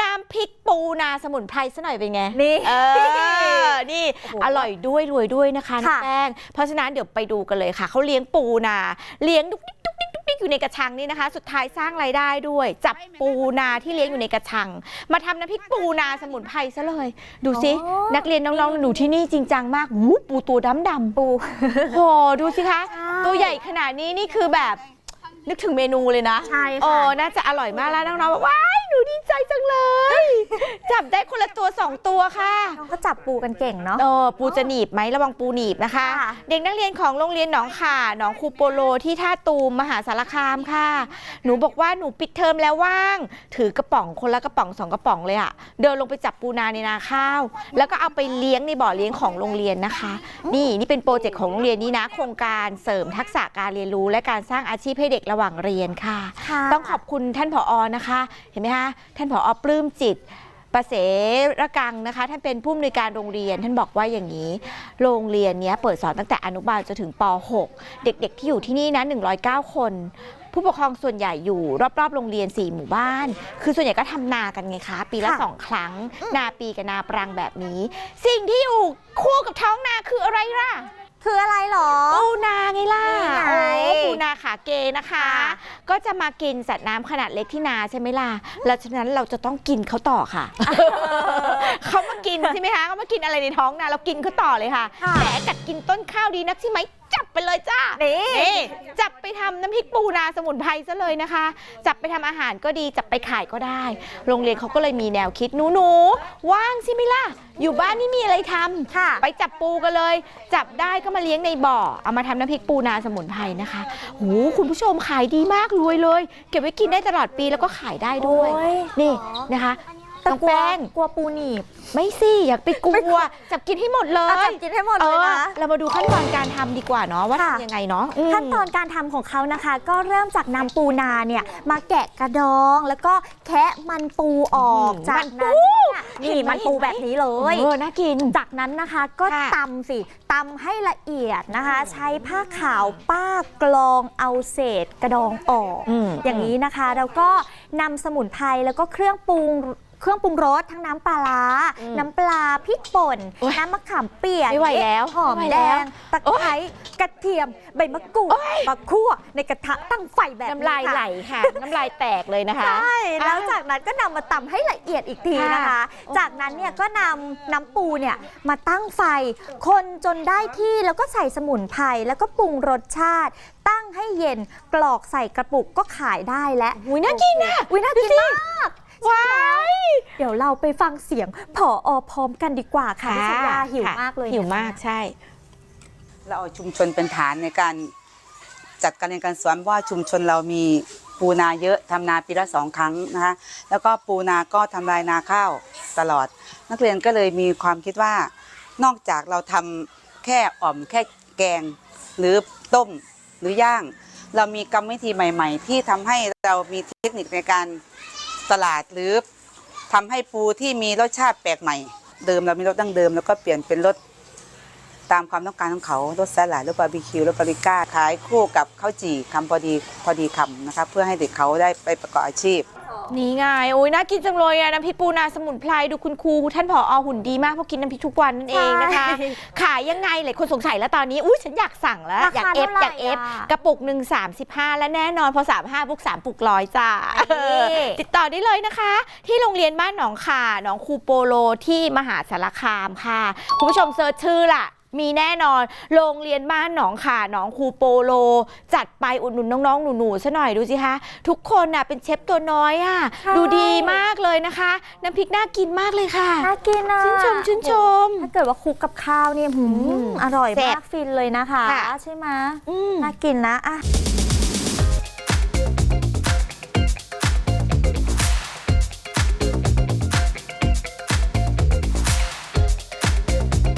น้ำพริกปูนาสมุนไพรซะหน่อยเป็นไง นี่ เออ นี่โอ้โหอร่อยด้วยรวยด้วยนะคะน้องค่ะแป้ง เพราะฉะนั้นเดี๋ยวไปดูกันเลยค่ะ เขาเลี้ยงปูนา เลี้ยงดุกดิกดุกดิกดุกดิกอยู่ในกระชังนี่นะคะ สุดท้ายสร้างรายได้ด้วย จับปูนาที่เลี้ยงอยู่ในกระชัง มาทำน้ำพริกปูนาสมุนไพรซะเลย ดูสิอ๋อนักเรียนน้องๆหนูๆที่นี่จริงจังมากหูปูตัวดำดำปูๆโหดูสิคะใช่ตัวใหญ่ขนาดนี้นี่คือแบบนึกถึงเมนูเลยนะใช่ค่ะโอ้น่าจะอร่อยมากแล้วน้องๆบอกว้ายหนู ดีใจจังเลย จับได้คนละตัวสองตัวค่ะ น้องก็จับปูกันเก่งเนาะ เออปูจะหนีบไหมระวังปูหนีบนะคะ ค่ะ เด็กนักเรียนของโรงเรียนหนองข่าหนองคูโปโลที่ท่าตูมมหาสารคามค่ะ หนูบอกว่าหนูปิดเทอมแล้วว่าง ถือกระป๋องคนละกระป๋องสองกระป๋องเลยอะเดินลงไปจับปูนาในนาข้าว แล้วก็เอาไปเลี้ยงในบ่อเลี้ยงของโรงเรียนนะคะ นี่นี่เป็นโปรเจกต์ของโรงเรียนนี้นะ โครงการเสริมทักษะการเรียนรู้ และการสร้างอาชีพให้เด็กระหว่างเรียนค่ะ ค่ะ ต้องขอบคุณท่านผออนะคะ เห็นไหมคะท่านผออปลื้มจิตประเสระกังนะคะ ท่านเป็นผู้อำนวยการโรงเรียน ท่านบอกว่าอย่างนี้ โรงเรียนเนี้ยเปิดสอนตั้งแต่อนุบาลจนถึงป .6 เด็กๆ ที่อยู่ที่นี่นะ 109 คน ผู้ปกครองส่วนใหญ่อยู่รอบๆ โรงเรียน 4 หมู่บ้าน คือส่วนใหญ่ก็ทำนากันไงคะ ปีละค่ะสองครั้ง นาปีกับนาปรังแบบนี้ สิ่งที่อยู่คู่กับท้องนาคืออะไรล่ะ คืออะไรหรอ ปูนาไงล่ะนี่ไงโอ้ปูนาขาเกนะคะ ค่ะ ก็จะมากินสัตว์น้ำขนาดเล็กที่นาใช่ไหมล่ะ แล้วฉะนั้นเราจะต้องกินเขาต่อค่ะ เขามากินใช่ไหมคะเขามากินอะไรในท้องนาเรากินเขาต่อเลยค่ะ ค่ะแหมกัดกินต้นข้าวดีนักใช่ไหม จับไปเลยจ้านี่นี่จับไปทำน้ำพริกปูนาสมุนไพรซะเลยนะคะ จับไปทำอาหารก็ดี จับไปขายก็ได้ โรงเรียนเขาก็เลยมีแนวคิดหนูหนูๆว่างใช่ไหมล่ะ อยู่บ้านนี่มีอะไรทำค่ะ ไปจับปูกันเลย จับได้ก็มาเลี้ยงในบ่อ เอามาทำน้ำพริกปูนาสมุนไพรนะคะหูคุณผู้ชมขายดีมากรวยเลย เก็บไว้กินได้ตลอดปีแล้วก็ขายได้ด้วยโอ้ยนี่นะคะแต่น้องกลัวแป้งกลัวปูหนีบ ไม่สิอยากไปกลัว จับกินให้หมดเลเอาจัยบกินให้หมดเอเลยอนะ เรามาดูขั้นตอนการทำดีกว่าเนาะว่าค่ะทำยังไงเนาะอืมขั้นตอนการทำของเขานะคะ ก็เริ่มจากนำปูนาเนี่ยมาแกะกระดอง แล้วก็แคะมันปูออกอืมจากมันปูนั้นเนี่ยเห็นี่นไหมมันปูเห็นไหมแบบนี้เลยเออน่ากินจากนั้นนะคะก็ค่ะตำสิตำให้ละเอียดนะคะ ใช้ผ้าขาวป้ากลองเอาเศษกระดองออกอืมอย่างนี้นะคะแล้วก็นำสมุนไพรแล้วก็เครื่องปรุง เครื่องปรุงรสทั้งน้ำปลาร้าอืมน้ำปลาพริกป่น โอ๊ยน้ำมะขามเปียกไม่ไหวแล้วหอมไม่ไหวแดแล้วงตะไคร้กระเทียม ใบมะกรูดมาคั่วในกระทะตั้งไฟแบบนี้น้ำลายค่ะไหลค่ะ น้ำลายแตกเลยนะคะ ใช่แล้วอะจากนั้นก็นำมาตำให้ละเอียดอีกทีนะคะ ค่ะจากนั้นเนี่ยก็นำน้ำปูเนี่ยมาตั้งไฟ คนจนได้ที่แล้วก็ใส่สมุนไพรแล้วก็ปรุงรสชาติ ตั้งให้เย็นกรอกใส่กระปุกก็ขายได้แล้วอุ้ยน่ากินอะอุ้ยน่ากินมาก ว้าย เดี๋ยวเราไปฟังเสียงผออพร้อมกันดีกว่าค่ะพี่ชัญญาหิวค่ะมากเลยหิวเนี่ยมากใช่ เราเอาชุมชนเป็นฐานในการจัดการเรียนการสอนเพราะว่าชุมชนเรามีปูนาเยอะทำนาปีละสองครั้งนะคะแล้วก็ปูนาก็ทำลายนาข้าวตลอด นักเรียนก็เลยมีความคิดว่านอกจากเราทำแค่อ่อมแค่แกง หรือต้มหรือย่าง เรามีกรรมวิธีใหม่ ๆ ที่ทำให้เรามีเทคนิคในการตลาดหรือ ทำให้ปูที่มีรสชาติแปลกใหม่ เดิมเรามีรสดั้งเดิม แล้วก็เปลี่ยนเป็นรสตามความต้องการของเขารสสลัดรสบาร์บีคิวรสปาริก้าขายคู่กับข้าวจี่คำพอดีพอดีคำนะคะเพื่อให้เด็กเขาได้ไปประกอบอาชีพ นี่ไงโอ้ยน่ากินจังเลยอะน้ำพริกปูนาสมุนไพรดูคุณครูท่านผออหุ่นดีมากเพราะกินน้ำพริกทุกวันนั่นเองนะคะ ใช่ขายยังไงหลายคนสงสัยแล้วตอนนี้อุ้ยฉันอยากสั่งแล้ว ราอยากคาเอฟเท่าไหร่อยากเอฟอะกระปุกหนึ่ง35และแน่นอนพอ35ปุก3ปุกร้อยจ้านี่เออติดต่อได้เลยนะคะ ที่โรงเรียนบ้านหนองข่าหนองคูโปโลที่มหาสารคามค่ะ คุณผู้ชมเซิร์ชชื่อล่ะ มีแน่นอน โรงเรียนบ้านหนองข่าหนองคูโปโล จัดไปอุดหนุนน้องๆหนูๆซะหน่อยดูสิคะ ทุกคนน่ะเป็นเชฟตัวน้อยอะ ใช่ ดูดีมากเลยนะคะ น้ำพริกน่ากินมากเลยค่ะ น่ากินอะชื่นชมชื่นชม ถ้าเกิดว่าคลุกกับข้าวนี่หืมอืมอร่อยแซ่บมากฟินเลยนะคะ ค่ะ ใช่ไหมอืม น่ากินนะอะ